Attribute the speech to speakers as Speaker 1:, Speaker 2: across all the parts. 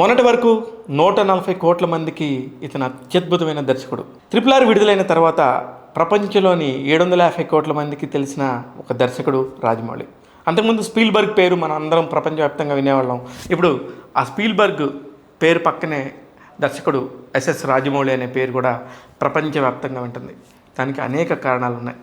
Speaker 1: మొన్నటి వరకు నూట నలభై కోట్ల మందికి ఇతను అత్యద్భుతమైన దర్శకుడు. త్రిపుల్ ఆర్ విడుదలైన తర్వాత ప్రపంచంలోని ఏడు వందల యాభై కోట్ల మందికి తెలిసిన ఒక దర్శకుడు రాజమౌళి. అంతకుముందు స్పీల్బర్గ్ పేరు మనం అందరం ప్రపంచవ్యాప్తంగా వినేవాళ్ళం. ఇప్పుడు ఆ స్పీల్బర్గ్ పేరు పక్కనే దర్శకుడు ఎస్ఎస్ రాజమౌళి అనే పేరు కూడా ప్రపంచవ్యాప్తంగా ఉంటుంది. దానికి అనేక కారణాలు ఉన్నాయి.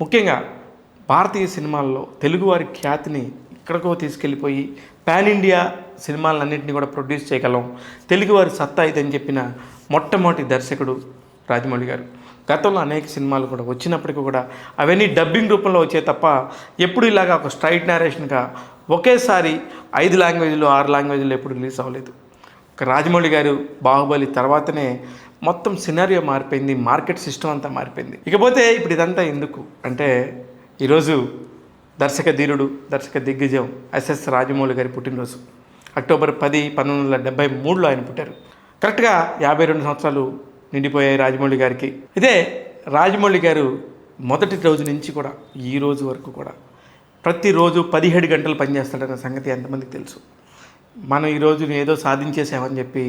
Speaker 1: ముఖ్యంగా భారతీయ సినిమాల్లో తెలుగువారి ఖ్యాతిని ఎక్కడికో తీసుకెళ్ళిపోయి పాన్ ఇండియా సినిమాలన్నింటినీ కూడా ప్రొడ్యూస్ చేయగలం. తెలుగువారి సత్తా ఇదని చెప్పిన మొట్టమొదటి దర్శకుడు రాజమౌళి గారు. గతంలో అనేక సినిమాలు కూడా వచ్చినప్పటికీ కూడా అవన్నీ డబ్బింగ్ రూపంలో వచ్చే తప్ప ఎప్పుడు ఇలాగా ఒక స్ట్రైట్ నేరేషన్గా ఒకేసారి ఐదు లాంగ్వేజ్లో ఆరు లాంగ్వేజ్లో ఎప్పుడు రిలీజ్ అవ్వలేదు. ఒక రాజమౌళి గారు బాహుబలి తర్వాతనే మొత్తం సినారియో మారిపోయింది మార్కెట్ సిస్టమ్ అంతా మారిపోయింది. ఇకపోతే ఇప్పుడు ఇదంతా ఎందుకు? అంటే ఈరోజు దర్శక ధీరుడు దర్శక దిగ్గజం ఎస్ఎస్ రాజమౌళి గారి పుట్టినరోజు. అక్టోబర్ పది పంతొమ్మిది వందల డెబ్బై మూడులో ఆయన పుట్టారు. కరెక్ట్గా యాభై రెండు సంవత్సరాలు నిండిపోయాయి రాజమౌళి గారికి. ఇదే రాజమౌళి గారు మొదటి రోజు నుంచి కూడా ఈ రోజు వరకు కూడా ప్రతిరోజు పదిహేడు గంటలు పనిచేస్తాడన్న సంగతి ఎంతమందికి తెలుసు? మనం ఈరోజు ఏదో సాధించేసామని చెప్పి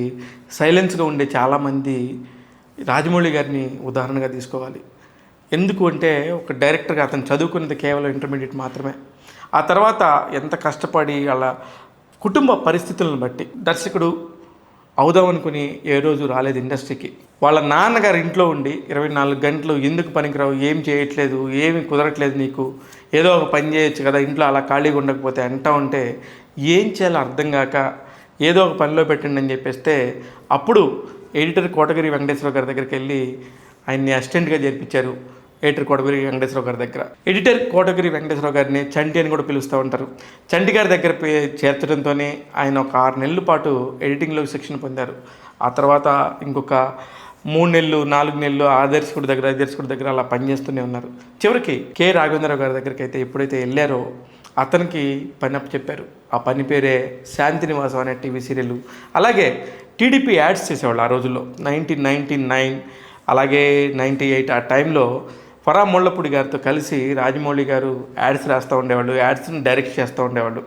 Speaker 1: సైలెన్స్గా ఉండే చాలామంది రాజమౌళి గారిని ఉదాహరణగా తీసుకోవాలి. ఎందుకు అంటే ఒక డైరెక్టర్గా అతను చదువుకున్నది కేవలం ఇంటర్మీడియట్ మాత్రమే. ఆ తర్వాత ఎంత కష్టపడి వాళ్ళ కుటుంబ పరిస్థితులను బట్టి దర్శకుడు అవుదాం అనుకుని ఏ రోజు రాలేదు ఇండస్ట్రీకి. వాళ్ళ నాన్నగారు ఇంట్లో ఉండి ఇరవై నాలుగు గంటలు ఎందుకు పనికిరావు ఏం చేయట్లేదు ఏమి కుదరట్లేదు నీకు ఏదో ఒక పని చేయొచ్చు కదా ఇంట్లో అలా ఖాళీగా ఉండకపోతే అంటా ఉంటే ఏం చేయాలో అర్థం కాక ఏదో ఒక పనిలో పెట్టండి అని చెప్పేస్తే అప్పుడు ఎడిటర్ కోటగిరి వెంకటేశ్వర గారి దగ్గరికి వెళ్ళి ఆయన్ని అసిస్టెంట్గా చేర్పించారు. ఎడిటర్ కోటగిరి వెంకటేశ్వర గారి దగ్గర. ఎడిటర్ కోటగిరి వెంకటేశ్వరరావు గారిని చంటి అని కూడా పిలుస్తూ ఉంటారు. చంటి గారి దగ్గర పే- చేర్చడంతోనే ఆయన ఒక ఆరు నెలల పాటు ఎడిటింగ్లో శిక్షణ పొందారు. ఆ తర్వాత ఇంకొక మూడు నెలలు నాలుగు నెలలు ఆ దర్శకుడి దగ్గర ఆ దర్శకుడి దగ్గర అలా పనిచేస్తూనే ఉన్నారు. చివరికి కె. రాఘవేంద్రరావు గారి దగ్గరికి అయితే ఎప్పుడైతే వెళ్ళారో అతనికి పని చెప్పారు ఆ పని పేరే శాంతి నివాసం అనే టీవీ సీరియల్. అలాగే టీడీపీ యాడ్స్ చేసేవాళ్ళు ఆ రోజుల్లో. నైన్టీన్ నైన్టీ నైన్ అలాగే నైంటీ ఎయిట్ ఆ టైంలో ఫరా ముళ్ళపూడి గారితో కలిసి రాజమౌళి గారు యాడ్స్ రాస్తూ ఉండేవాళ్ళు యాడ్స్ని డైరెక్ట్ చేస్తూ ఉండేవాళ్ళు.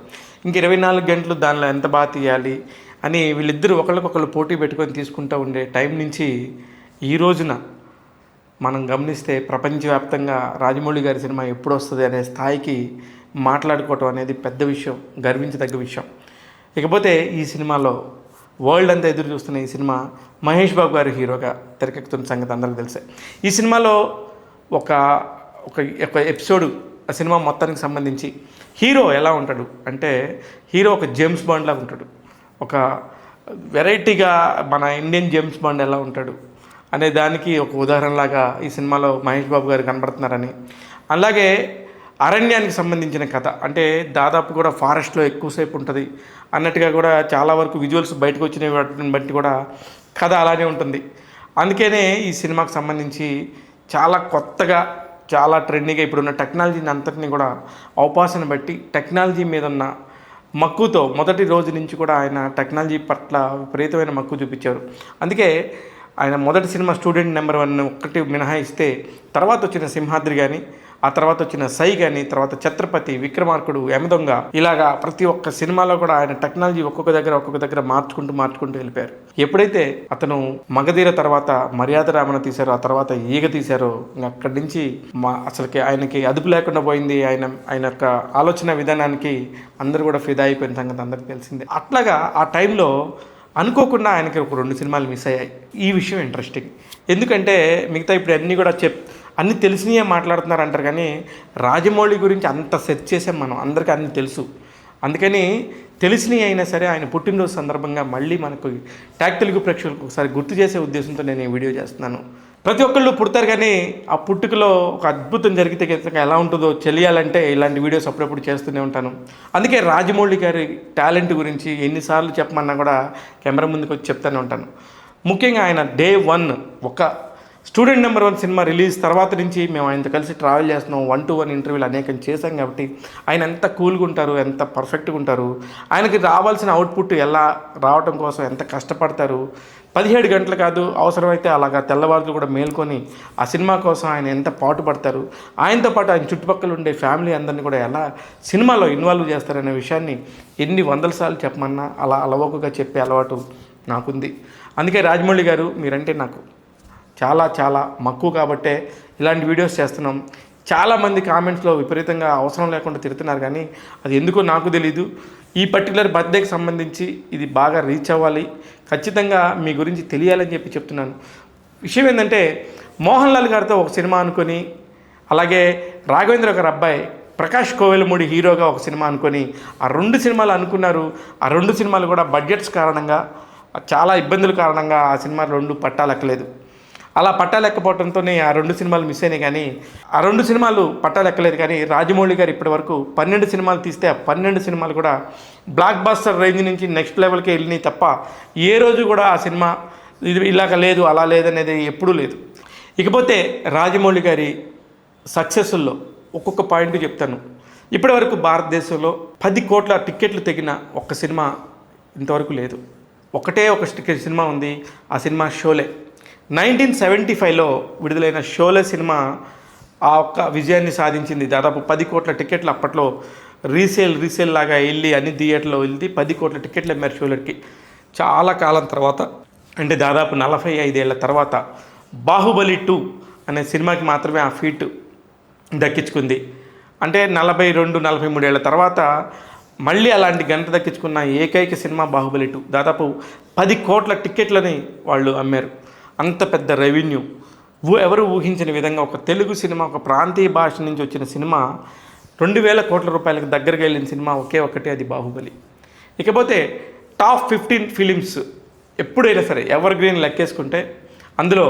Speaker 1: ఇంక ఇరవై నాలుగు గంటలు దానిలో ఎంత బాగా తీయాలి అని వీళ్ళిద్దరూ ఒకళ్ళకొకళ్ళు పోటీ పెట్టుకొని తీసుకుంటూ ఉండే టైం నుంచి ఈ రోజున మనం గమనిస్తే ప్రపంచవ్యాప్తంగా రాజమౌళి గారి సినిమా ఎప్పుడు వస్తుంది అనే స్థాయికి మాట్లాడుకోవటం అనేది పెద్ద విషయం గర్వించదగ్గ విషయం. ఇకపోతే ఈ సినిమాలో వరల్డ్ అంతా ఎదురు చూస్తున్న ఈ సినిమా మహేష్ బాబు గారు హీరోగా తెరకెక్కుతున్న సంగతి అందరికీ తెలిసే. ఈ సినిమాలో ఒక ఒక ఒక ఎపిసోడ్ ఆ సినిమా మొత్తానికి సంబంధించి. హీరో ఎలా ఉంటాడు అంటే హీరో ఒక జేమ్స్ బాండ్ లాగా ఉంటాడు. ఒక వెరైటీగా మన ఇండియన్ జేమ్స్ బాండ్ ఎలా ఉంటాడు అనే దానికి ఒక ఉదాహరణలాగా ఈ సినిమాలో మహేష్ బాబు గారు కనబడుతున్నారని. అలాగే అరణ్యానికి సంబంధించిన కథ అంటే దాదాపు కూడా ఫారెస్ట్లో ఎక్కువసేపు ఉంటుంది అన్నట్టుగా కూడా చాలా వరకు విజువల్స్ బయటకు వచ్చిన వాటిని బట్టి కూడా కథ అలానే ఉంటుంది. అందుకనే ఈ సినిమాకు సంబంధించి చాలా కొత్తగా చాలా ట్రెండింగ్గా ఇప్పుడున్న టెక్నాలజీని అంతటిని కూడా అవపాసన బట్టి టెక్నాలజీ మీద ఉన్న మక్కువతో మొదటి రోజు నుంచి కూడా ఆయన టెక్నాలజీ పట్ల విపరీతమైన మక్కువ చూపించారు. అందుకే ఆయన మొదటి సినిమా స్టూడెంట్ నెంబర్ వన్ ఒక్కటి మినహాయిస్తే తర్వాత వచ్చిన సింహాద్రి కానీ ఆ తర్వాత వచ్చిన సై కానీ తర్వాత ఛత్రపతి విక్రమార్కుడు యమదొంగ ఇలాగా ప్రతి ఒక్క సినిమాలో కూడా ఆయన టెక్నాలజీ ఒక్కొక్క దగ్గర ఒక్కొక్క దగ్గర మార్చుకుంటూ మార్చుకుంటూ వెళ్ళిపోయారు. ఎప్పుడైతే అతను మగధీర తర్వాత మర్యాద రామణ తీశారో ఆ తర్వాత ఈగ తీశారో అక్కడి నుంచి మా అసలుకి ఆయనకి అదుపు లేకుండా పోయింది. ఆయన ఆయన యొక్క ఆలోచన విధానానికి అందరూ కూడా ఫిదా అయిపోయిన సంగతి అందరికీ తెలిసిందే. అట్లాగా ఆ టైంలో అనుకోకుండా ఆయనకి ఒక రెండు సినిమాలు మిస్ అయ్యాయి. ఈ విషయం ఇంట్రెస్టింగ్. ఎందుకంటే మిగతా ఇప్పుడు అన్నీ కూడా చెప్ అన్ని తెలిసినయే మాట్లాడుతున్నారు అంటారు కానీ రాజమౌళి గురించి అంత సెర్చ్ చేసాం మనం. అందరికీ అన్ని తెలుసు. అందుకని తెలిసినవి అయినా సరే ఆయన పుట్టినరోజు సందర్భంగా మళ్ళీ మనకు ట్యాక్ తెలుగు ప్రేక్షకులకు ఒకసారి గుర్తు చేసే ఉద్దేశంతో నేను ఈ వీడియో చేస్తున్నాను. ప్రతి ఒక్కళ్ళు పుడతారు కానీ ఆ పుట్టుకలో ఒక అద్భుతం జరిగితే కనుక ఎలా ఉంటుందో తెలియాలంటే ఇలాంటి వీడియోస్ అప్పుడప్పుడు చేస్తూనే ఉంటాను. అందుకే రాజమౌళి గారి టాలెంట్ గురించి ఎన్నిసార్లు చెప్పమన్నా కూడా కెమెరా ముందుకు వచ్చి చెప్తూనే ఉంటాను. ముఖ్యంగా ఆయన డే వన్ ఒక student number one cinema release తర్వాత నుంచి మేము ఆయనతో కలిసి ట్రావెల్ చేస్తున్నాం. వన్ టు వన్ ఇంటర్వ్యూలు అనేకం చేశాం కాబట్టి ఆయన ఎంత కూల్గా ఉంటారు ఎంత పర్ఫెక్ట్గా ఉంటారు ఆయనకి రావాల్సిన అవుట్పుట్ ఎలా రావటం కోసం ఎంత కష్టపడతారు పదిహేడు గంటలు కాదు అవసరమైతే అలాగా తెల్లవారులు కూడా మేల్కొని ఆ సినిమా కోసం ఆయన ఎంత పాటుపడతారు ఆయనతో పాటు ఆయన చుట్టుపక్కల ఉండే ఫ్యామిలీ అందరినీ కూడా ఎలా సినిమాలో ఇన్వాల్వ్ చేస్తారనే విషయాన్ని ఎన్ని వందల సార్లు చెప్పమన్నా అలా అలవోకగా చెప్పే అలవాటు నాకుంది. అందుకే రాజమౌళి గారు మీరంటే నాకు చాలా చాలా మక్కువ కాబట్టే ఇలాంటి వీడియోస్ చేస్తున్నాం. చాలామంది కామెంట్స్లో విపరీతంగా అవసరం లేకుండా తిడుతున్నారు కానీ అది ఎందుకో నాకు తెలీదు. ఈ పర్టికులర్ బర్త్డేకి సంబంధించి ఇది బాగా రీచ్ అవ్వాలి. ఖచ్చితంగా మీ గురించి తెలియాలని చెప్పి చెప్తున్నాను. విషయం ఏంటంటే మోహన్ లాల్ గారితో ఒక సినిమా అనుకొని అలాగే రాఘవేంద్ర ఒక అబ్బాయి ప్రకాష్ కోవెలమూడి హీరోగా ఒక సినిమా అనుకొని ఆ రెండు సినిమాలు అనుకున్నారు. ఆ రెండు సినిమాలు కూడా బడ్జెట్స్ కారణంగా చాలా ఇబ్బందుల కారణంగా ఆ సినిమా రెండు పట్టాలక్కలేదు అలా పట్టాలెక్కపోవడంతోనే ఆ రెండు సినిమాలు మిస్ అయినాయి కానీ ఆ రెండు సినిమాలు పట్టాలెక్కలేదు కానీ రాజమౌళి గారు ఇప్పటి వరకు పన్నెండు సినిమాలు తీస్తే ఆ పన్నెండు సినిమాలు కూడా బ్లాక్ బాస్టర్ రేంజ్ నుంచి నెక్స్ట్ లెవెల్కి వెళ్ళినాయి తప్ప ఏ రోజు కూడా ఆ సినిమా ఇది ఇలాగ లేదు అలా లేదనేది ఎప్పుడూ లేదు. ఇకపోతే రాజమౌళి గారి సక్సెస్లో ఒక్కొక్క పాయింట్ చెప్తాను. ఇప్పటివరకు భారతదేశంలో పది కోట్ల టిక్కెట్లు తెగిన ఒక్క సినిమా ఇంతవరకు లేదు. ఒకటే ఒక సినిమా ఉంది ఆ సినిమా షోలే. నైన్టీన్ సెవెంటీ ఫైవ్లో విడుదలైన షోలే సినిమా ఆ ఒక్క విజయాన్ని సాధించింది. దాదాపు పది కోట్ల టికెట్లు అప్పట్లో రీసేల్ రీసేల్ లాగా వెళ్ళి అన్ని థియేటర్లో వెళ్ళి పది కోట్ల టికెట్లు అమ్మారు షోలర్కి చాలా కాలం తర్వాత అంటే దాదాపు నలభై ఐదేళ్ళ తర్వాత బాహుబలి టూ అనే సినిమాకి మాత్రమే ఆ ఫీట్ దక్కించుకుంది. అంటే నలభై రెండు నలభై మూడేళ్ళ తర్వాత మళ్ళీ అలాంటి గంట దక్కించుకున్న ఏకైక సినిమా బాహుబలి టూ. దాదాపు పది కోట్ల టిక్కెట్లని వాళ్ళు అమ్మారు. అంత పెద్ద రెవెన్యూ ఊ- ఎవరు ఊహించిన విధంగా ఒక తెలుగు సినిమా ఒక ప్రాంతీయ భాష నుంచి వచ్చిన సినిమా రెండు వేల కోట్ల రూపాయలకు దగ్గరికి వెళ్ళిన సినిమా ఒకే ఒకటి అది బాహుబలి. ఇకపోతే టాప్ ఫిఫ్టీన్ ఫిలిమ్స్ ఎప్పుడైనా సరే ఎవర్ గ్రీన్ లెక్కేసుకుంటే అందులో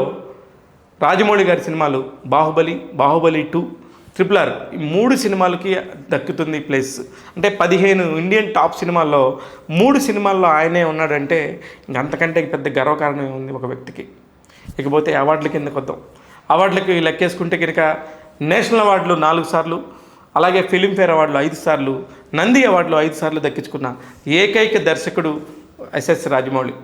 Speaker 1: రాజమౌళి గారి సినిమాలు Baahubali Baahubali two triple R ఈ మూడు సినిమాలకి దక్కుతుంది ప్లేస్ అంటే పదిహేను ఇండియన్ టాప్ సినిమాల్లో మూడు సినిమాల్లో ఆయనే ఉన్నాడంటే ఇంకంతకంటే పెద్ద గర్వకారణం ఉంది ఒక వ్యక్తికి. ఇకపోతే అవార్డుల కింద కొద్దాం. అవార్డులకి లెక్కేసుకుంటే కనుక నేషనల్ అవార్డులు నాలుగు సార్లు అలాగే ఫిలింఫేర్ అవార్డులు ఐదు సార్లు నంది అవార్డులు ఐదు సార్లు దక్కించుకున్న ఏకైక దర్శకుడు ఎస్ఎస్ రాజమౌళి.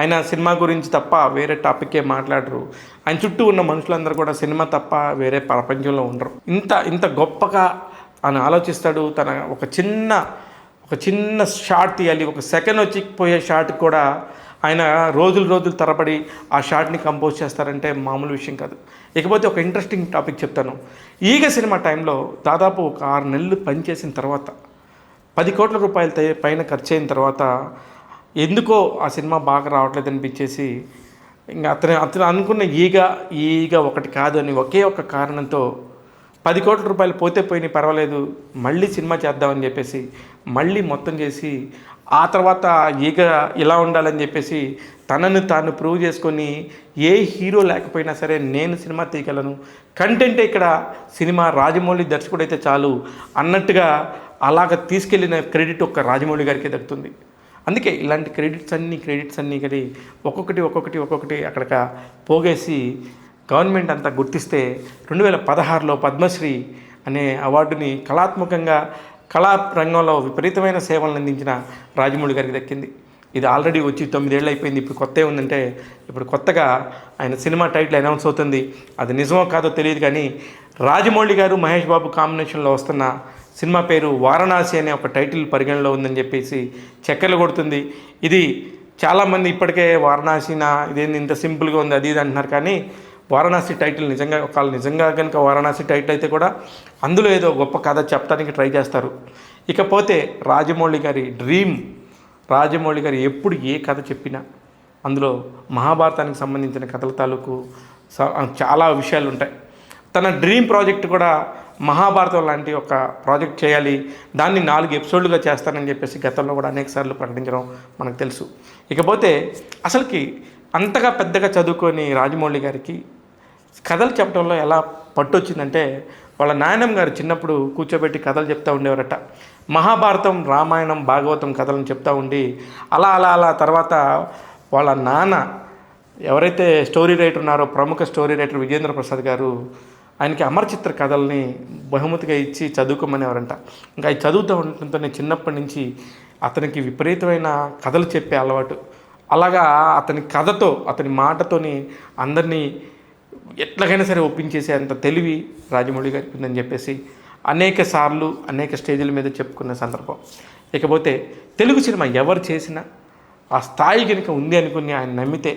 Speaker 1: ఆయన సినిమా గురించి తప్ప వేరే టాపిక్కే మాట్లాడరు. ఆయన చుట్టూ ఉన్న మనుషులందరూ కూడా సినిమా తప్ప వేరే ప్రపంచంలో ఉండరు. ఇంత ఇంత గొప్పగా ఆయన ఆలోచిస్తాడు. తన ఒక చిన్న ఒక చిన్న షాట్ తీయాలి. ఒక సెకండ్ వచ్చి పోయే షాట్ కూడా ఆయన రోజులు రోజులు తరబడి ఆ షాట్ని కంపోజ్ చేస్తారంటే మామూలు విషయం కాదు. ఇకపోతే ఒక ఇంట్రెస్టింగ్ టాపిక్ చెప్తాను. ఈగ సినిమా టైంలో దాదాపు ఒక ఆరు నెలలు పనిచేసిన తర్వాత పది కోట్ల రూపాయల పైన ఖర్చు అయిన తర్వాత ఎందుకో ఆ సినిమా బాగా రావట్లేదు అనిపించేసి ఇంకా అతను అతను అనుకున్న ఈగ ఈగ ఒకటి కాదు అని ఒకే ఒక కారణంతో పది కోట్ల రూపాయలు పోతే పోయినాయి పర్వాలేదు మళ్ళీ సినిమా చేద్దామని చెప్పేసి మళ్ళీ మొత్తం చేసి ఆ తర్వాత ఈగ ఇలా ఉండాలని చెప్పేసి తనను తాను ప్రూవ్ చేసుకొని ఏ హీరో లేకపోయినా సరే నేను సినిమా తీయగలను. కంటెంట్ ఇక్కడ సినిమా రాజమౌళి దర్శకుడు అయితే చాలు అన్నట్టుగా అలాగ తీసుకెళ్ళిన క్రెడిట్ ఒక్క రాజమౌళి గారికే దక్కుతుంది. అందుకే ఇలాంటి క్రెడిట్స్ అన్ని క్రెడిట్స్ అన్నీ కానీ ఒక్కొక్కటి ఒక్కొక్కటి ఒక్కొక్కటి అక్కడ పోగేసి గవర్నమెంట్ అంతా గుర్తిస్తే రెండు వేల పదహారులో పద్మశ్రీ అనే అవార్డుని కళాత్మకంగా కళా రంగంలో విపరీతమైన సేవలను అందించిన రాజమౌళి గారికి దక్కింది. ఇది ఆల్రెడీ వచ్చి తొమ్మిదేళ్ళు అయిపోయింది. ఇప్పుడు కొత్త ఉందంటే ఇప్పుడు కొత్తగా ఆయన సినిమా టైటిల్ అనౌన్స్ అవుతుంది. అది నిజమో కాదో తెలియదు కానీ రాజమౌళి గారు మహేష్ బాబు కాంబినేషన్లో వస్తున్న సినిమా పేరు వారణాసి అనే ఒక టైటిల్ పరిగణలో ఉందని చెప్పేసి చక్కెలు కొడుతుంది. ఇది చాలామంది ఇప్పటికే వారణాసినా ఇదేంది ఇంత సింపుల్గా ఉంది అది ఇది అంటున్నారు. కానీ వారణాసి టైటిల్ నిజంగా ఒకవేళ నిజంగా కనుక వారణాసి టైటిల్ అయితే కూడా అందులో ఏదో గొప్ప కథ చెప్పడానికి ట్రై చేస్తారు. ఇకపోతే రాజమౌళి గారి డ్రీమ్ రాజమౌళి గారు ఎప్పుడు ఏ కథ చెప్పినా అందులో మహాభారతానికి సంబంధించిన కథల తాలూకు స- చాలా విషయాలు ఉంటాయి. తన డ్రీమ్ ప్రాజెక్ట్ కూడా మహాభారతం లాంటి ఒక ప్రాజెక్ట్ చేయాలి దాన్ని నాలుగు ఎపిసోడ్లుగా చేస్తానని చెప్పేసి గతంలో కూడా అనేక సార్లు ప్రకటించడం మనకు తెలుసు. ఇకపోతే అసలుకి అంతగా పెద్దగా చదువుకొని రాజమౌళి గారికి కథలు చెప్పడంలో ఎలా పట్టు వచ్చిందంటే వాళ్ళ నాయనమ్మ గారు చిన్నప్పుడు కూర్చోబెట్టి కథలు చెప్తూ ఉండేవారట. మహాభారతం రామాయణం భాగవతం కథలను చెప్తూ ఉండి అలా అలా అలా తర్వాత వాళ్ళ నాన్న ఎవరైతే స్టోరీ రైటర్ ఉన్నారో ప్రముఖ స్టోరీ రైటర్ విజేంద్ర ప్రసాద్ గారు ఆయనకి అమరచిత్ర కథల్ని బహుమతిగా ఇచ్చి చదువుకోమనేవారంట. ఇంకా అవి చదువుతూ ఉండటంతో నేను చిన్నప్పటి నుంచి అతనికి విపరీతమైన కథలు చెప్పే అలవాటు. అలాగా అతని కథతో అతని మాటతోని అందరినీ ఎట్లాగైనా సరే ఒప్పించేసే అంత తెలివి రాజమౌళి గారికి ఉందని చెప్పేసి అనేక సార్లు అనేక స్టేజీల మీద చెప్పుకున్న సందర్భం. ఇకపోతే తెలుగు సినిమా ఎవరు చేసినా ఆ స్థాయి కనుక ఉంది అనుకుని ఆయన నమ్మితే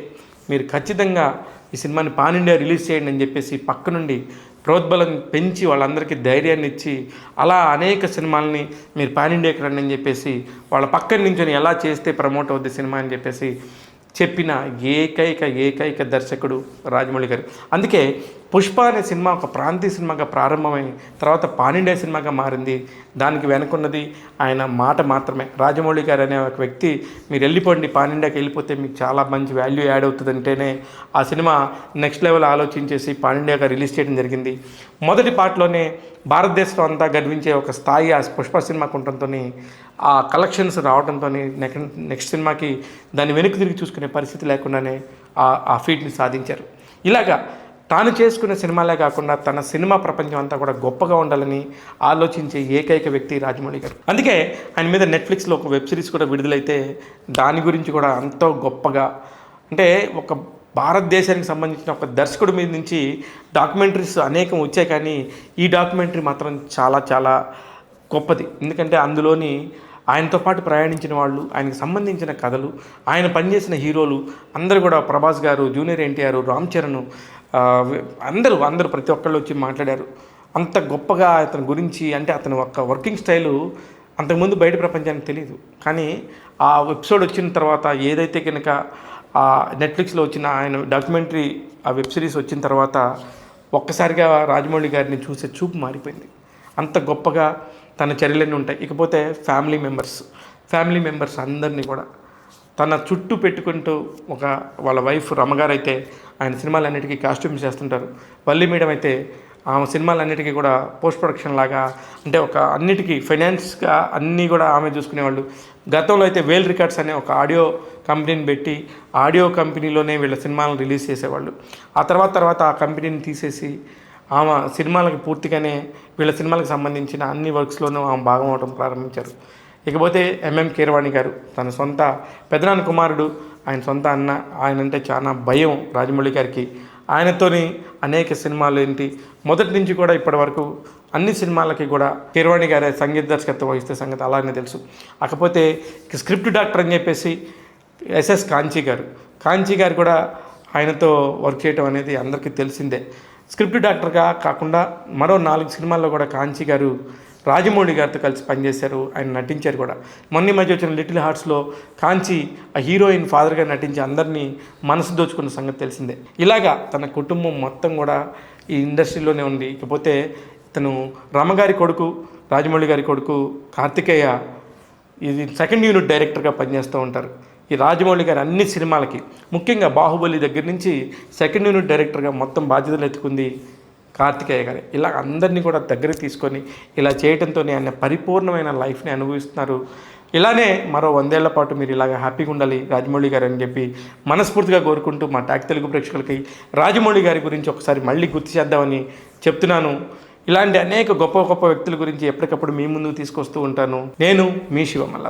Speaker 1: మీరు ఖచ్చితంగా ఈ సినిమాని పాన్ ఇండియా రిలీజ్ చేయండి అని చెప్పేసి పక్క నుండి ప్రోద్బలం పెంచి వాళ్ళందరికీ ధైర్యాన్ని ఇచ్చి అలా అనేక సినిమాలని మీరు పాన్ ఇండియాకి రండి అని చెప్పేసి వాళ్ళ పక్కన నించొని ఎలా చేస్తే ప్రమోట్ అవుద్ది సినిమా అని చెప్పేసి చెప్పిన ఏకైక ఏకైక దర్శకుడు రాజమౌళి గారు. అందుకే పుష్ప అనే సినిమా ఒక ప్రాంతీయ సినిమాగా ప్రారంభమై తర్వాత పానిండే సినిమాగా మారింది. దానికి వెనుకున్నది ఆయన మాట మాత్రమే. రాజమౌళి గారు అనే ఒక వ్యక్తి మీరు వెళ్ళిపోండి పాన్ వెళ్ళిపోతే మీకు చాలా మంచి వాల్యూ యాడ్ అవుతుంది అంటేనే ఆ సినిమా నెక్స్ట్ లెవెల్ ఆలోచించేసి పాన్ రిలీజ్ చేయడం జరిగింది. మొదటి పార్ట్లోనే భారతదేశంలో అంతా గర్వించే ఒక స్థాయి ఆ పుష్ప సినిమాకు ఉండటంతో ఆ కలెక్షన్స్ రావడంతో నెక్స్ట్ సినిమాకి దాన్ని వెనక్కి తిరిగి చూసుకునే పరిస్థితి లేకుండానే ఆ ఆ ఫీట్ని సాధించారు. ఇలాగా తాను చేసుకున్న సినిమాలే కాకుండా తన సినిమా ప్రపంచం అంతా కూడా గొప్పగా ఉండాలని ఆలోచించే ఏకైక వ్యక్తి రాజమౌళి గారు. అందుకే ఆయన మీద నెట్ఫ్లిక్స్లో ఒక వెబ్ సిరీస్ కూడా విడుదలైతే దాని గురించి కూడా ఎంతో గొప్పగా అంటే ఒక భారతదేశానికి సంబంధించిన ఒక దర్శకుడి మీద నుంచి డాక్యుమెంటరీస్ అనేకం వచ్చాయి కానీ ఈ డాక్యుమెంటరీ మాత్రం చాలా చాలా గొప్పది. ఎందుకంటే అందులోని ఆయనతో పాటు ప్రయాణించిన వాళ్ళు ఆయనకు సంబంధించిన కథలు ఆయన పనిచేసిన హీరోలు అందరూ కూడా ప్రభాస్ గారు జూనియర్ ఎన్టీఆర్ రామ్ చరణ్ అందరూ అందరూ ప్రతి ఒక్కళ్ళు వచ్చి మాట్లాడారు. అంత గొప్పగా అతని గురించి అంటే అతని ఒక వర్కింగ్ స్టైలు అంతకుముందు బయట ప్రపంచానికి తెలియదు కానీ ఆ ఎపిసోడ్ వచ్చిన తర్వాత ఏదైతే కనుక ఆ నెట్ఫ్లిక్స్లో వచ్చిన ఆయన డాక్యుమెంటరీ ఆ వెబ్ సిరీస్ వచ్చిన తర్వాత ఒక్కసారిగా రాజమౌళి గారిని చూసే చూపు మారిపోయింది. అంత గొప్పగా తన చర్యలన్నీ ఉంటాయి. ఇకపోతే ఫ్యామిలీ మెంబర్స్ ఫ్యామిలీ మెంబర్స్ అందరినీ కూడా తన చుట్టూ పెట్టుకుంటూ ఒక వాళ్ళ వైఫ్ రమ్మగారైతే అయితే ఆయన సినిమాలన్నిటికీ కాస్ట్యూమ్స్ చేస్తుంటారు. వల్లి మేడం అయితే ఆమె సినిమాలన్నిటికీ కూడా పోస్ట్ ప్రొడక్షన్ లాగా అంటే ఒక అన్నిటికీ ఫైనాన్స్గా అన్నీ కూడా ఆమె చూసుకునేవాళ్ళు. గతంలో అయితే వేల్ రికార్డ్స్ అనే ఒక ఆడియో కంపెనీని పెట్టి ఆడియో కంపెనీలోనే వీళ్ళ సినిమాలను రిలీజ్ చేసేవాళ్ళు. ఆ తర్వాత తర్వాత ఆ కంపెనీని తీసేసి ఆమె సినిమాలకు పూర్తిగానే వీళ్ళ సినిమాలకు సంబంధించిన అన్ని వర్క్స్లోనూ ఆమె భాగం అవడం ప్రారంభించారు. ఇకపోతే ఎంఎం కీరవాణి గారు తన సొంత పెదనాన్న కుమారుడు ఆయన సొంత అన్న ఆయన అంటే చాలా భయం రాజమౌళి గారికి. ఆయనతోని అనేక సినిమాలు ఏంటి మొదటి నుంచి కూడా ఇప్పటి వరకు అన్ని సినిమాలకి కూడా కీరవాణి గారే సంగీత దర్శకత్వం వహిస్తే సంగతి అలాగే తెలుసు. కాకపోతే స్క్రిప్ట్ డాక్టర్ అని చెప్పేసి ఎస్ఎస్ కాంచీ గారు. కాంచీ గారు కూడా ఆయనతో వర్క్ చేయటం అనేది అందరికీ తెలిసిందే. స్క్రిప్ట్ డాక్టర్గా కాకుండా మరో నాలుగు సినిమాల్లో కూడా కాంచీ గారు రాజమౌళి గారితో కలిసి పనిచేశారు. ఆయన నటించారు కూడా. మొన్న మధ్య వచ్చిన లిటిల్ హార్ట్స్లో కాంచి ఆ హీరోయిన్ ఫాదర్గా నటించి అందరినీ మనసు దోచుకున్న సంగతి తెలిసిందే. ఇలాగా తన కుటుంబం మొత్తం కూడా ఈ ఇండస్ట్రీలోనే ఉంది. ఇకపోతే తను రమగారి కొడుకు రాజమౌళి గారి కొడుకు కార్తికేయ ఇది సెకండ్ యూనిట్ డైరెక్టర్గా పనిచేస్తూ ఉంటారు. ఈ రాజమౌళి గారి అన్ని సినిమాలకి ముఖ్యంగా బాహుబలి దగ్గర నుంచి సెకండ్ యూనిట్ డైరెక్టర్గా మొత్తం బాధ్యతలు ఎత్తుకుంది కార్తికేయ గారు ఇలా అందరినీ కూడా దగ్గరికి తీసుకొని ఇలా చేయడంతో ఆయన పరిపూర్ణమైన లైఫ్ని అనుభవిస్తున్నారు. ఇలానే మరో వందేళ్ళ పాటు మీరు ఇలాగ హ్యాపీగా ఉండాలి రాజమౌళి గారు అని చెప్పి మనస్ఫూర్తిగా కోరుకుంటూ మా టాక్ తెలుగు ప్రేక్షకులకి రాజమౌళి గారి గురించి ఒకసారి మళ్ళీ గుర్తు చేద్దామని చెప్తున్నాను. ఇలాంటి అనేక గొప్ప గొప్ప వ్యక్తుల గురించి ఎప్పటికప్పుడు మీ ముందుకు తీసుకొస్తూ ఉంటాను. నేను మీ శివమల్ల